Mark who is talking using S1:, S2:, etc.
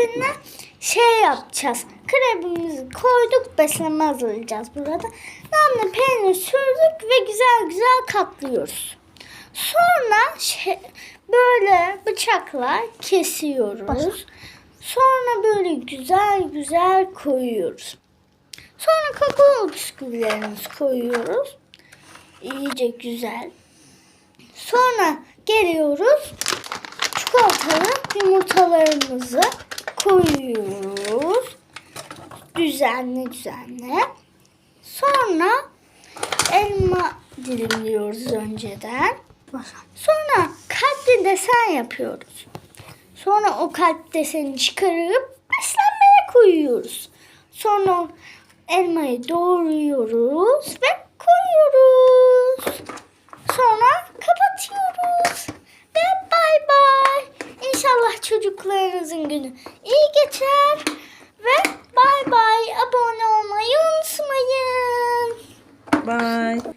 S1: sizinle şey yapacağız. Krebimizi koyduk, besleme hazırlayacağız burada. Namlı peynir sürdük ve güzel güzel katlıyoruz. Sonra şey, böyle bıçakla kesiyoruz. Sonra böyle güzel güzel koyuyoruz. Sonra kakao bisküvilerimizi koyuyoruz. İyice güzel. Sonra geliyoruz. Çikolatalı yumurtalarımızı koyuyoruz. Düzenli düzenli. Sonra elma dilimliyoruz önceden. Sonra kalpli desen yapıyoruz. Sonra o kalp deseni çıkarıp beslenmeye koyuyoruz. Sonra elmayı doğruyoruz ve koyuyoruz. Sonra kapatıyoruz. Ve bay bay. İnşallah çocuklarınızın günü iyi geçer. Ve bay bay. Abone olmayı unutmayın.
S2: Bye.